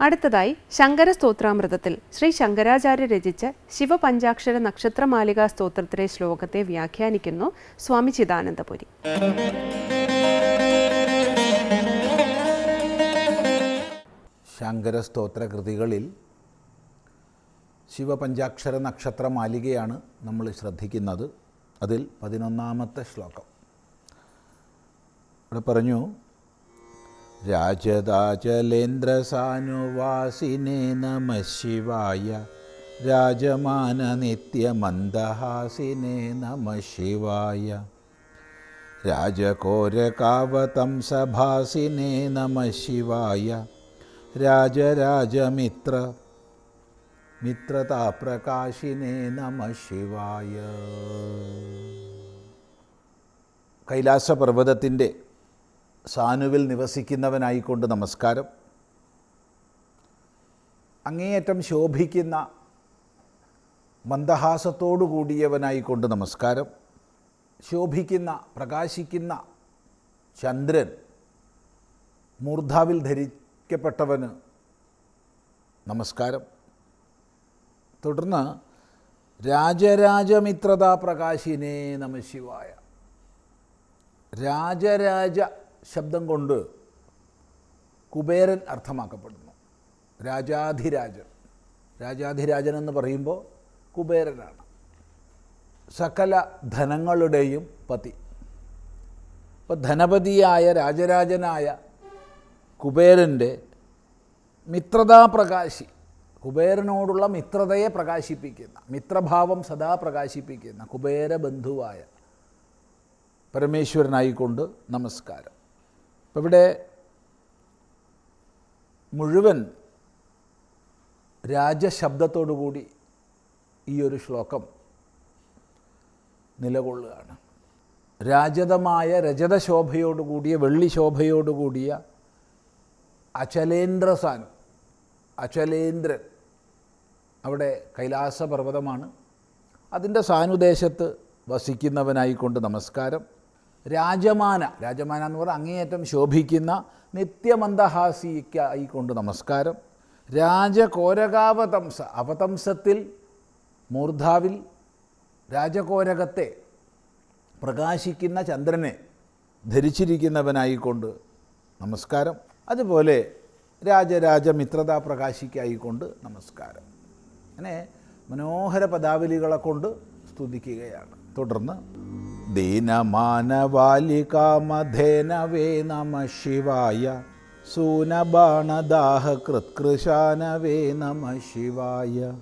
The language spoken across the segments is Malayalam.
അടുത്തതായി ശങ്കര സ്തോത്രാമൃതത്തിൽ ശ്രീ ശങ്കരാചാര്യ രചിച്ച ശിവപഞ്ചാക്ഷര നക്ഷത്രമാലികാ സ്തോത്രത്തിലെ ശ്ലോകത്തെ വ്യാഖ്യാനിക്കുന്നു സ്വാമി ചിദാനന്ദപുരി. ശങ്കര സ്തോത്ര കൃതികളിൽ ശിവപഞ്ചാക്ഷര നക്ഷത്ര മാലികയാണ് നമ്മൾ ശ്രദ്ധിക്കുന്നത്. അതിൽ പതിനൊന്നാമത്തെ ശ്ലോകം. ഇവിടെ പറഞ്ഞു രാജതാചലേന്ദ്രസാനുവാസിനേ നമ ശിവായ. രാജമാന നിത്യമന്ദഹാസിനേ നമ ശിവായ. രാജകോരകാവതംസഭാസിനേ നമ ശിവായ. രാജരാജമിത്ര മിത്രതാപ്രകാശിനേ നമ ശിവായ. കൈലാസപർവതത്തിന്റെ സാനുവിൽ നിവസിക്കുന്നവനായിക്കൊണ്ട് നമസ്കാരം. അങ്ങേയറ്റം ശോഭിക്കുന്ന മന്ദഹാസത്തോടു കൂടിയവനായിക്കൊണ്ട് നമസ്കാരം. ശോഭിക്കുന്ന പ്രകാശിക്കുന്ന ചന്ദ്രൻ മൂർധാവിൽ ധരിക്കപ്പെട്ടവന് നമസ്കാരം. തുടർന്ന് രാജരാജമിത്രതാ പ്രകാശിനേ നമശിവായ രാജരാജ ശബ്ദം കൊണ്ട് കുബേരൻ അർത്ഥമാക്കപ്പെടുന്നു. രാജാധിരാജൻ. രാജാധിരാജൻ എന്ന് പറയുമ്പോൾ കുബേരനാണ്. സകല ധനങ്ങളുടെയും പതി. അപ്പോൾ ധനപതിയായ രാജരാജനായ കുബേരന്റെ മിത്രതാപ്രകാശി കുബേരനോടുള്ള മിത്രതയെ പ്രകാശിപ്പിക്കുന്ന മിത്രഭാവം സദാ പ്രകാശിപ്പിക്കുന്ന കുബേരബന്ധുവായ പരമേശ്വരനായിക്കൊണ്ട് നമസ്കാരം. അപ്പം ഇവിടെ മുഴുവൻ രാജശബ്ദത്തോടുകൂടി ഈ ഒരു ശ്ലോകം നിലകൊള്ളുകയാണ്. രാജതമായ രജതശോഭയോടുകൂടിയ വെള്ളി ശോഭയോടുകൂടിയ അചലേന്ദ്രസാനം അചലേന്ദ്രൻ അവിടെ കൈലാസപർവതമാണ്. അതിന്റെ സാനുദേശത്ത് വസിക്കുന്നവനായിക്കൊണ്ട് നമസ്കാരം. രാജമാന രാജമാന എന്ന് പറഞ്ഞാൽ അങ്ങേയറ്റം ശോഭിക്കുന്ന നിത്യമന്ദഹാസിക്കായി കൊണ്ട് നമസ്കാരം. രാജകോരകാവതംസ അവതംസത്തിൽ മൂർധാവിൽ രാജകോരകത്തെ പ്രകാശിക്കുന്ന ചന്ദ്രനെ ധരിച്ചിരിക്കുന്നവനായിക്കൊണ്ട് നമസ്കാരം. അതുപോലെ രാജരാജമിത്രതാ പ്രകാശിക്കായിക്കൊണ്ട് നമസ്കാരം. അങ്ങനെ മനോഹര പദാവലികളെ കൊണ്ട് സ്തുതിക്കുകയാണ്. തുടർന്ന് ദീനമാനവാലികാമധേനവേ നമ ശിവായ. സൂനബാണദാഹകൃത്കൃശാനവേ നമ ശിവായ.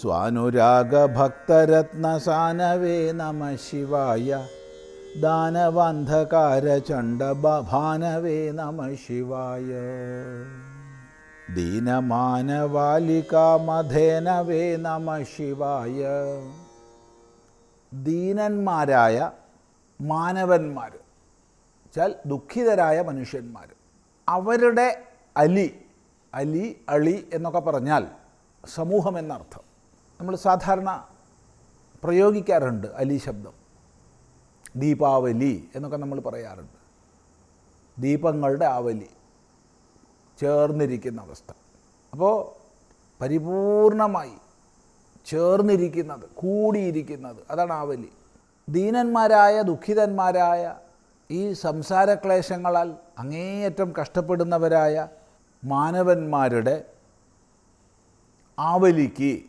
സ്വാനുരാഗഭക്തരത്നസാനവേ നമ ശിവായ. ദാനവന്ധകാരചണ്ഡഭാനവേ നമ ശിവായ. ദീനമാനവാലികാമധേനവേ നമ ശിവായ. ദീനന്മാരായ മാനവന്മാർ വെച്ചാൽ ദുഃഖിതരായ മനുഷ്യന്മാർ അവരുടെ അലി അലി അളി എന്നൊക്കെ പറഞ്ഞാൽ സമൂഹം എന്നർത്ഥം. നമ്മൾ സാധാരണ പ്രയോഗിക്കാറുണ്ട് അലി ശബ്ദം. ദീപാവലി എന്നൊക്കെ നമ്മൾ പറയാറുണ്ട്. ദീപങ്ങളുടെ ആവലി ചേർന്നിരിക്കുന്ന അവസ്ഥ. അപ്പോൾ പരിപൂർണമായി ചേർന്നിരിക്കുന്നത് കൂടിയിരിക്കുന്നത് അതാണ് ആവലി ദീനന്മാരായ ദുഃഖിതന്മാരായ ഈ സംസാരക്ലേശങ്ങളാൽ അങ്ങേയറ്റം കഷ്ടപ്പെടുന്നവരായ മാനവന്മാരുടെ ആവലിക്ക്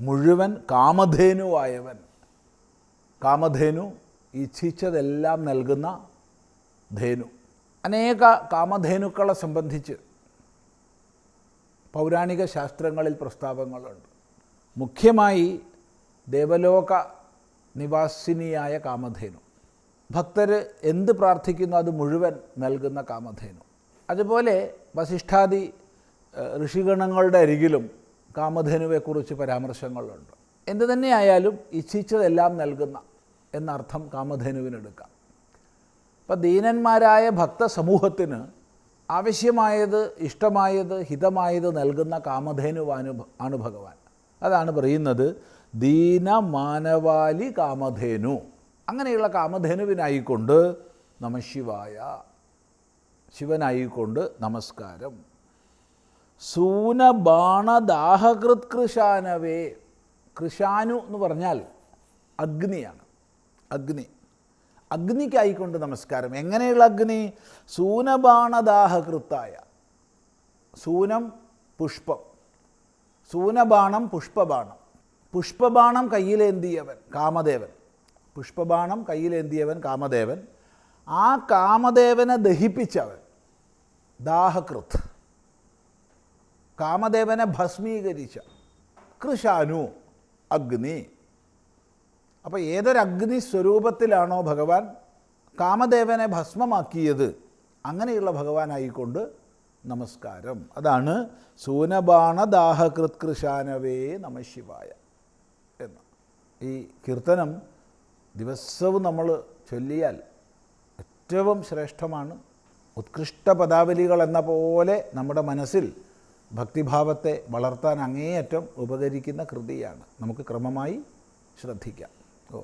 മുഴുവൻ കാമധേനുവായവൻ. കാമധേനു ഇച്ഛിച്ചതെല്ലാം നൽകുന്ന ധേനു. അനേക കാമധേനുക്കളെ സംബന്ധിച്ച് പൗരാണിക ശാസ്ത്രങ്ങളിൽ പ്രസ്താവങ്ങളുണ്ട്. മുഖ്യമായി ദേവലോക നിവാസിനിയായ കാമധേനു. ഭക്തർ എന്ത് പ്രാർത്ഥിക്കുന്നു അത് മുഴുവൻ നൽകുന്ന കാമധേനു. അതുപോലെ വസിഷ്ഠാദി ഋഷിഗണങ്ങളുടെ അരികിലും കാമധേനുവെക്കുറിച്ച് പരാമർശങ്ങളുണ്ട്. എന്തു തന്നെയായാലും ഇച്ഛിച്ചതെല്ലാം നൽകുന്ന എന്നർത്ഥം കാമധേനുവിനെടുക്കാം. അപ്പം ദീനന്മാരായ ഭക്ത സമൂഹത്തിന് ആവശ്യമായത് ഇഷ്ടമായത് ഹിതമായത് നൽകുന്ന കാമധേനുവാനു ആണ് ഭഗവാൻ. അതാണ് പറയുന്നത് ദീനമാനവാലി കാമധേനു അങ്ങനെയുള്ള സൂനബാണദാഹകൃത് കൃഷാനവേ കൃഷാനു എന്ന് പറഞ്ഞാൽ അഗ്നിയാണ്. അഗ്നി. അഗ്നിക്കായിക്കൊണ്ട് നമസ്കാരം. എങ്ങനെയുള്ള അഗ്നി? സൂനബാണദാഹകൃത്തായ. സൂനം പുഷ്പം. സൂനബാണം പുഷ്പബാണം. പുഷ്പബാണം കയ്യിലേന്തിയവൻ കാമദേവൻ. പുഷ്പബാണം കയ്യിലേന്തിയവൻ കാമദേവൻ. ആ കാമദേവനെ ദഹിപ്പിച്ചവൻ ദാഹകൃത്. കാമദേവനെ ഭസ്മീകരിച്ച കൃഷാനു അഗ്നി. അപ്പോൾ ഏതൊരഗ്നി സ്വരൂപത്തിലാണോ ഭഗവാൻ കാമദേവനെ ഭസ്മമാക്കിയത്? അങ്ങനെയുള്ള ഭഗവാനായിക്കൊണ്ട് നമസ്കാരം. അതാണ് സൂനബാണദാഹകൃത് കൃഷാനവേ നമ ശിവായ. എന്ന്. ഈ കീർത്തനം ദിവസവും നമ്മൾ ചൊല്ലിയാൽ ഏറ്റവും ശ്രേഷ്ഠമാണ്. ഉത്കൃഷ്ട പദാവലികൾ എന്ന പോലെ നമ്മുടെ മനസ്സിൽ ഭക്തിഭാവത്തെ വളർത്താൻ അങ്ങേയറ്റം ഉപകരിക്കുന്ന കൃതിയാണ്. നമുക്ക് ക്രമമായി ശ്രദ്ധിക്കാം. ഓ.